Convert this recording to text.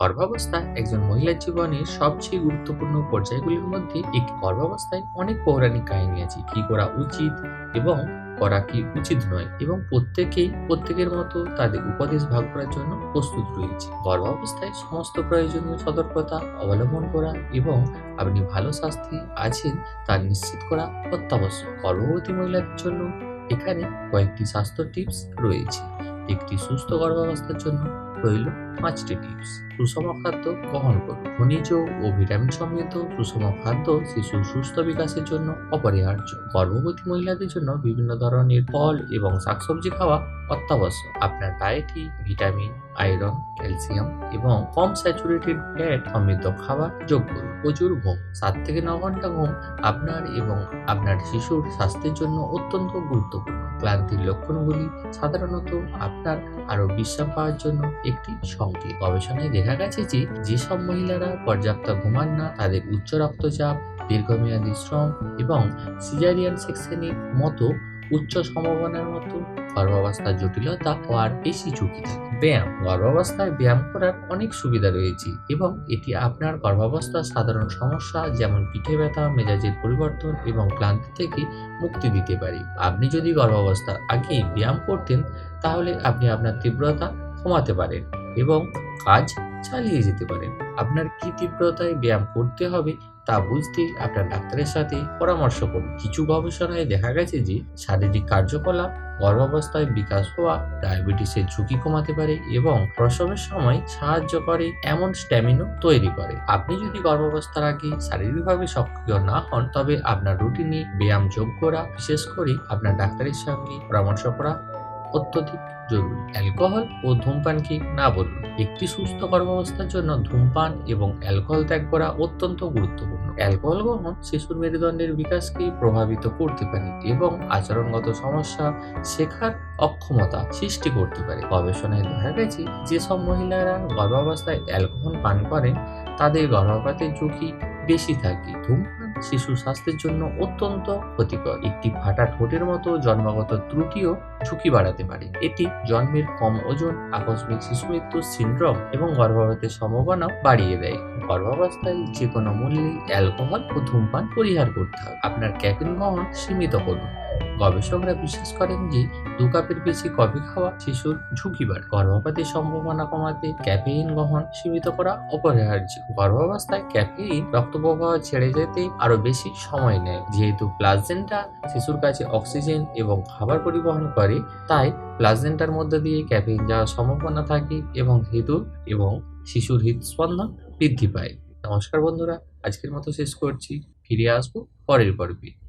গর্ভাবস্থা একজন মহিলার জীবনের সবচেয়ে গুরুত্বপূর্ণ পর্যায়গুলির মধ্যে একটি গর্ভাবস্থায় অনেক পৌরাণিক কাহিনী আছে। কি করা উচিত এবং করা কি উচিত নয় এবং প্রত্যেকেই প্রত্যেকের মতো তাদের উপদেশ ভাগ করার জন্য প্রস্তুত রয়েছে। গর্ভাবস্থায় সমস্ত প্রয়োজনীয় সতর্কতা অবলম্বন করা এবং আপনি ভালো স্বাস্থ্যে আছেন তা নিশ্চিত করা অত্যাবশ্যক। গর্ভবতী মহিলাদের জন্য এখানে কয়েকটি স্বাস্থ্য টিপস রয়েছে। একটি সুস্থ গর্ভাবস্থার জন্য রইল পাঁচটি টিপস সুষম খাদ্য গ্রহণ করুন। খনিজ ও ভিটামিন সমৃদ্ধ সুষম খাদ্য শিশুর সুস্থ বিকাশের জন্য অপরিহার্য। গর্ভবতী মহিলাদের জন্য বিভিন্ন ধরনের ফল এবং শাকসবজি খাওয়া অত্যাবশ্যক। আপনার ডায়েটে ভিটামিন আয়রন ক্যালসিয়াম এবং কম স্যাচুরেটেড ফ্যাট সমৃদ্ধ খাবার যোগ করুন। প্রচুর ঘুম, সাত থেকে ন ঘণ্টা ঘুম আপনার এবং আপনার শিশুর স্বাস্থ্যের জন্য অত্যন্ত গুরুত্বপূর্ণ। ক্লান্তির লক্ষণগুলি সাধারণত আপনার আরও বিশ্রাম পাওয়ার জন্য একটি সংকেত গবেষণায় দেখা গেছে যে যেসব মহিলারা পর্যাপ্ত ঘুমান না, তাদের উচ্চ রক্তচাপ, দীর্ঘমেয়াদী শ্রম এবং সিজারিয়ান সেকশনের মতো উচ্চ সম্ভাবনার মতো গর্ভাবস্থার জটিলতা হওয়ার বেশি ঝুঁকি থাকে। ব্যায়াম, গর্ভাবস্থায় ব্যায়াম করার অনেক সুবিধা রয়েছে এবং এটি আপনার গর্ভাবস্থার সাধারণ সমস্যা যেমন পিঠে ব্যথা মেজাজের পরিবর্তন এবং ক্লান্তি থেকে মুক্তি দিতে পারে। আপনি যদি গর্ভাবস্থার আগেই ব্যায়াম করতেন, তাহলে আপনি আপনার তীব্রতা কমাতে পারেন। এবং কাজ চালিয়ে যেতে পারেন। আপনার কি তীব্রতায় ব্যায়াম করতে হবে তা বুঝতে আপনার ডাক্তারের সাথে পরামর্শ করুন। কিছু গবেষণায় দেখা গেছে যে শারীরিক কার্যকলাপ, গর্ভাবস্থায় বিকাশ হওয়া, ডায়াবেটিসের ঝুঁকি কমাতে পারে এবং প্রসবের সময় সাহায্য করে এমন স্ট্যামিনো তৈরি করে। আপনি যদি গর্ভাবস্থার আগে শারীরিকভাবে সক্রিয় না হন, তবে আপনার রুটিনে ব্যায়াম যোগ করা, বিশেষ করে আপনার ডাক্তারের সঙ্গে পরামর্শ করা অত্যধিক জরুরি। অ্যালকোহল ও ধূমপানকে না বলুন। একটি সুস্থ গর্ভাবস্থার জন্য ধূমপান এবং অ্যালকোহল ত্যাগ করা অত্যন্ত গুরুত্বপূর্ণ। অ্যালকোহল গ্রহণ শিশুর মেরুদণ্ডের বিকাশকে প্রভাবিত করতে পারে এবং আচরণগত সমস্যা শেখার অক্ষমতা সৃষ্টি করতে পারে। গবেষণায় দেখা গেছে যেসব মহিলারা গর্ভাবস্থায় অ্যালকোহল পান করেন তাদের গর্ভপাতের ঝুঁকি বেশি থাকে। ধূমপান শিশু স্বাস্থ্যের জন্য অত্যন্ত ক্ষতিকর। একটি ফাটা ঠোঁটের মতো জন্মগত ত্রুটিও ঝুঁকি বাড়াতে পারে। এটি জন্মের কম ওজন, আকস্মিক শিশু মৃত্যু সিন্ড্রম এবং গর্ভাবতের সম্ভাবনাও বাড়িয়ে দেয়। গর্ভাবস্থায় যে কোনো মূল্যে অ্যালকোহল ও ধূমপান পরিহার করতে হবে আপনার ক্যাফিন গ্রহণ সীমিত করুন। গবেষকরা বিশ্বাস করেন যে দু কাপের বেশি কফি খাওয়া শিশুর ঝুঁকি বাড়ে গর্ভপাতের সম্ভাবনা কমাতে ক্যাফেইন গ্রহণ সীমিত করা অপরিহার্য। গর্ভাবস্থায় ক্যাফেইন রক্ত প্রবাহ ছেড়ে যেতে আরও বেশি সময় নেয়। যেহেতু প্লাজেন্টা শিশুর কাছে অক্সিজেন এবং খাবার পরিবহন করে, তাই প্লাজেন্টার মধ্যে দিয়ে ক্যাফেইন যাওয়ার সম্ভাবনা থাকে এবং হৃদু এবং শিশুর হৃদস্পন্দন বৃদ্ধি পায়। নমস্কার বন্ধুরা, আজকের মতো শেষ করছি। ফিরে আসব পরের পর্বে।